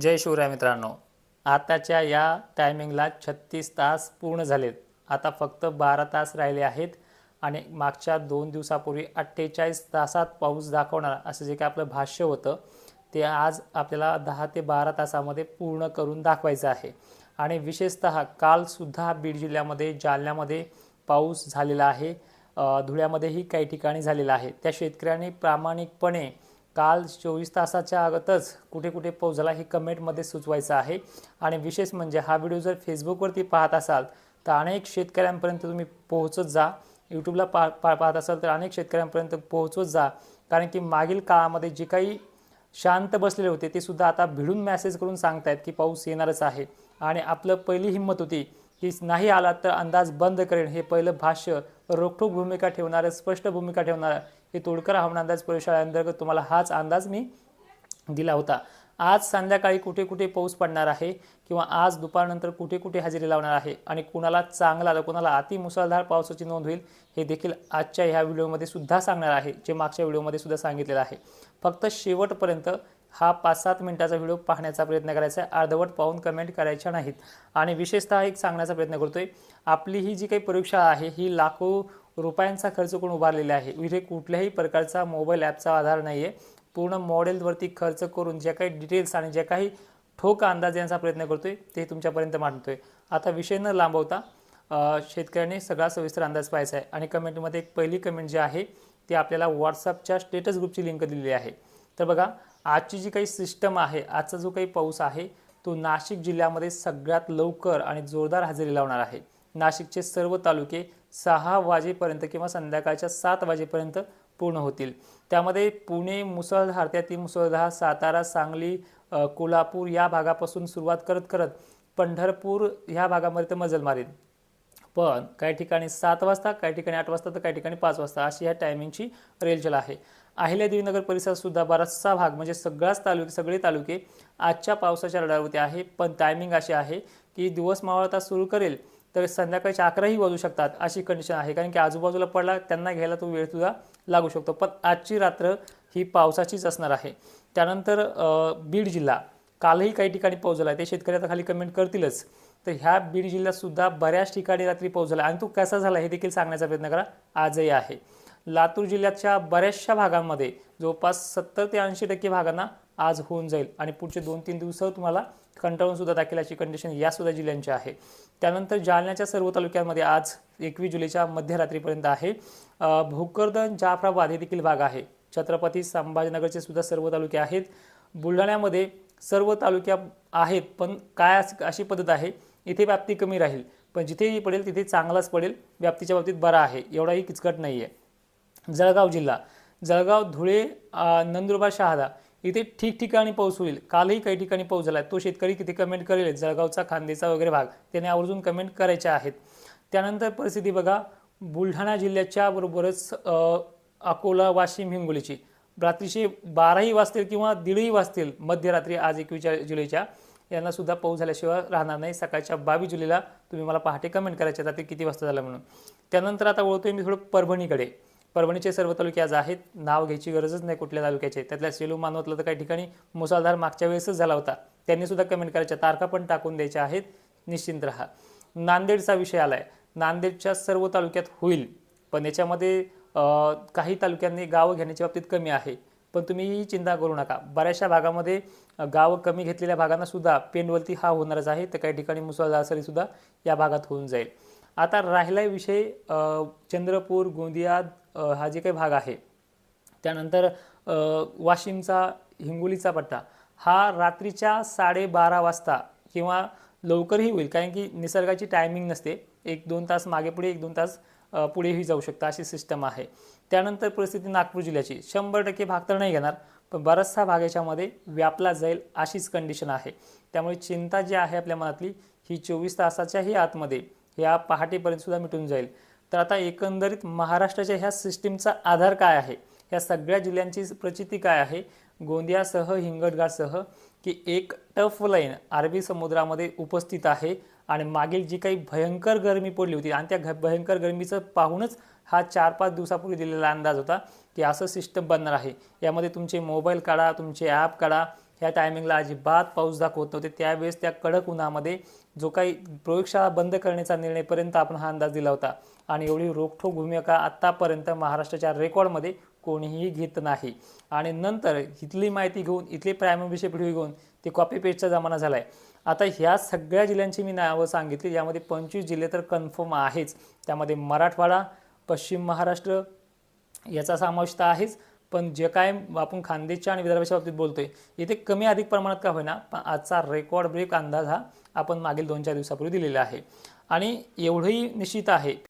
जय शिवराय मित्रांनो. आताच्या या टायमिंगला छत्तीस तास पूर्ण झालेत. आता फक्त बारा तास राहिले आहेत आणि मागच्या दोन दिवसापूर्वी अठ्ठेचाळीस तासात पाऊस दाखवणार असं जे काही आपलं भाष्य होतं ते आज आपल्याला दहा ते बारा तासामध्ये पूर्ण करून दाखवायचं आहे. आणि विशेषतः कालसुद्धा बीड जिल्ह्यामध्ये जालन्यामध्ये पाऊस झालेला आहे. धुळ्यामध्येही काही ठिकाणी झालेला आहे. त्या शेतकऱ्यांनी प्रामाणिकपणे काल चोवीस तासाच्या आगतच कुठे कुठे पाऊस झाला हे कमेंटमध्ये सुचवायचं आहे. आणि विशेष म्हणजे हा व्हिडिओ जर फेसबुकवरती पाहत असाल तर अनेक शेतकऱ्यांपर्यंत तुम्ही पोहोचत जा. यूट्यूबला पा पा पाहत असाल तर अनेक शेतकऱ्यांपर्यंत पोहोचत जा. कारण की मागील काळामध्ये जे काही शांत बसलेले होते ते सुद्धा आता भिडून मॅसेज करून सांगतायत की पाऊस येणारच आहे. आणि आपलं पहिली हिंमत होती की नाही आला तर अंदाज बंद करेन हे पहिलं भाष्य. रोखोक भूमिका ठेवणारं स्पष्ट भूमिका ठेवणारं हे तोडकर हवामान अंदाज प्रयोगशाळेअंतर्गत तुम्हाला हाच अंदाज मी दिला होता. आज संध्याकाळी कुठे कुठे पाऊस पडणार आहे किंवा आज दुपारनंतर कुठे कुठे हजेरी लावणार आहे आणि कुणाला चांगला तर कुणाला अति मुसळधार पावसाची नोंद होईल हे देखील आजच्या ह्या व्हिडिओमध्ये सुद्धा सांगणार आहे जे मागच्या व्हिडिओमध्ये सुद्धा सांगितलेलं आहे. फक्त शेवटपर्यंत हा पाच सात मिनिटाचा व्हिडिओ पाहण्याचा प्रयत्न करायचा आहे. अर्धवट पाहून कमेंट करायच्या नाहीत. आणि विशेषतः एक सांगण्याचा प्रयत्न करतोय आपली ही जी काही परीक्षा आहे ही लाखो रुपयांचा खर्च करून उभारलेला आहे. इथे कुठल्याही प्रकारचा मोबाईल ॲपचा आधार नाही आहे पूर्ण मॉडेलवरती खर्च करून ज्या काही डिटेल्स आणि ज्या काही ठोक अंदाज यांचा प्रयत्न करतोय ते तुमच्यापर्यंत मांडतोय. आता विषय न लांबवता शेतकऱ्याने सगळा सविस्तर अंदाज पाहायचा आहे. आणि कमेंटमध्ये एक पहिली कमेंट जी आहे ती आपल्याला व्हॉट्सअपच्या स्टेटस ग्रुपची लिंक दिलेली आहे. तर बघा आजची जी काही सिस्टम आहे आजचा जो काही पाऊस आहे तो नाशिक जिल्ह्यामध्ये सगळ्यात लवकर आणि जोरदार हजेरी लावणार आहे. नाशिकचे सर्व तालुके सहा वाजेपर्यंत किंवा संध्याकाळच्या सात वाजेपर्यंत पूर्ण होतील. त्यामध्ये पुणे मुसळधार त्यातील मुसळधार सातारा सांगली कोल्हापूर या भागापासून सुरुवात करत करत पंढरपूर ह्या भागामध्ये तर मजल मारेल. पण काही ठिकाणी सात वाजता काही ठिकाणी आठ वाजता तर काही ठिकाणी पाच वाजता अशी ह्या टायमिंगची रेलचल आहे. अहिल्यादेवी नगर परिसरसुद्धा बराचसा भाग म्हणजे सगळाच तालुके सगळे तालुके आजच्या पावसाच्या रडावरती आहे. पण टायमिंग अशी आहे की दिवस मावळता सुरू करेल तर संध्याकाळचे अकराही वाजू शकतात अशी कंडिशन आहे. कारण की आजूबाजूला पडला त्यांना घ्यायला तो वेळ सुद्धा लागू शकतो. पण आजची रात्र ही पावसाचीच असणार आहे. त्यानंतर बीड जिल्हा. कालही काही ठिकाणी पाऊस झाला आहे. ते शेतकरी आता खाली कमेंट करतीलच. तर ह्या बीड जिल्ह्यातसुद्धा बऱ्याच ठिकाणी रात्री पाऊस झाला. आणि तो कसा झाला हे देखील सांगण्याचा प्रयत्न करा. आजही आहे. लातूर जिल्ह्याच्या बऱ्याचशा भागांमध्ये जवळपास सत्तर ते ऐंशी टक्के भागांना आज होऊन जाईल. आणि पुढचे दोन तीन दिवस तुम्हाला कंटाळून सुद्धा अशी कंडिशन या सुद्धा जिल्ह्यांची आहे. त्यानंतर जालन्याच्या सर्व तालुक्यांमध्ये आज एकवीस जुलैच्या मध्यरात्रीपर्यंत आहे. भोकरदन जाफराबाद हे देखील भाग आहे. छत्रपती संभाजीनगरचे सुद्धा सर्व तालुके आहेत. बुलढाण्यामध्ये सर्व तालुक्या आहेत पण काय अस- अशी पद्धत आहे इथे व्याप्ती कमी राहील. पण जिथेही पडेल तिथे चांगलाच पडेल. व्याप्तीच्या बाबतीत बरा आहे. एवढाही किचकट नाही आहे जळगाव जिल्हा. जळगाव धुळे नंदुरबार शहादा इथे ठिकठिकाणी पाऊस होईल. कालही काही ठिकाणी पाऊस झाला. आहे तो शेतकरी किती कमेंट करेल? जळगावचा खांदेचा वगैरे भाग त्याने आवर्जून कमेंट करायच्या आहेत. त्यानंतर परिस्थिती बघा. बुलढाणा जिल्ह्याच्या बरोबरच अकोला वाशिम हिंगोलीची. रात्रीचे बाराही वाजतील किंवा दीडही वाजतील मध्यरात्री आज एकवीसच्या जुलैच्या. यांनासुद्धा पाऊस झाल्याशिवाय राहणार नाही. सकाळच्या बावीस जुलैला तुम्ही मला पहाटे कमेंट करायचे. रात्री किती वाजता झालं म्हणून. त्यानंतर आता वळतोय मी थोडं परभणीकडे. परभणीचे सर्व तालुके आज आहेत. नाव घ्यायची गरजच नाही कुठल्या तालुक्याचे. त्यातल्या सेलू मानवतलं तर काही ठिकाणी मुसळधार मागच्या वेळेसच झाला होता. त्यांनी सुद्धा कमेंट करायच्या तारखा पण टाकून द्यायच्या आहेत. निश्चिंत राहा. नांदेडचा विषय आलाय. नांदेडच्या सर्व तालुक्यात होईल. पण याच्यामध्ये काही तालुक्यांनी गावं घेण्याच्या बाबतीत कमी आहे. पण तुम्ही ही चिंता करू नका. बऱ्याचशा भागामध्ये गावं कमी घेतलेल्या भागांना सुद्धा पेंडवलती हा होणारच आहे. तर काही ठिकाणी मुसळधार सरीसुद्धा या भागात होऊन जाईल. आता राहिला विषय चंद्रपूर गोंदिया हा जे काही भाग आहे त्यानंतर वाशिमचा हिंगोलीचा पट्टा हा रात्रीच्या साडेबारा वाजता किंवा लवकरही होईल कारण की निसर्गाची टायमिंग नसते. एक दोन तास मागे पुढे एक दोन तास पुढेही जाऊ शकतं अशी सिस्टम आहे. त्यानंतर परिस्थिती नागपूर जिल्ह्याची. शंभर टक्के भाग तर नाही घेणार पण बराचसा भाग याच्यामध्ये व्यापला जाईल अशीच कंडिशन आहे. त्यामुळे चिंता जी आहे आपल्या मनातली ही चोवीस तासाच्याही आतमध्ये ह्या पहाटेपर्यंत सुद्धा मिटून जाईल. तर आता एकंदरीत महाराष्ट्राच्या ह्या सिस्टीमचा आधार काय आहे? ह्या सगळ्या जिल्ह्यांची प्रचिती काय आहे? गोंदियासह हिंगणघाटसह की एक टफ लाईन अरबी समुद्रामध्ये उपस्थित आहे आणि मागील जी काही भयंकर गरमी पडली होती आणि त्या घ- भयंकर गरमीचं पाहूनच हा चार पाच दिवसापूर्वी दिलेला अंदाज होता की असं सिस्टम बनणार आहे. यामध्ये तुमचे मोबाईल काढा तुमचे ॲप काढा ह्या टायमिंगला अजिबात पाऊस दाखवत नव्हते. त्यावेळेस त्या कडक उन्हामध्ये जो काही प्रयोगशाळा बंद करण्याचा निर्णयपर्यंत आपण हा अंदाज दिला होता. आणि एवढी रोखठोक भूमिका आत्तापर्यंत महाराष्ट्राच्या रेकॉर्डमध्ये कोणीही घेत नाही. आणि नंतर इथली माहिती घेऊन इथली प्रायमरी विषय पिढी घेऊन ते कॉपी पेजचा जमाना झाला आहे आता ह्या सगळ्या जिल्ह्यांची मी नावं सांगितली यामध्ये पंचवीस जिल्हे तर कन्फर्म आहेच. त्यामध्ये मराठवाडा पश्चिम महाराष्ट्र याचा समावेश तर आहेच. पण जे काय आपण खानदेशच्या आणि विदर्भाच्या बाबतीत बोलतोय इथे कमी अधिक प्रमाणात का होईना पण आजचा रेकॉर्ड ब्रेक अंदाज हा आपण मागील दोन चार दिवसापूर्वी दिलेला आहे. आणि एवढंही निश्चित आहे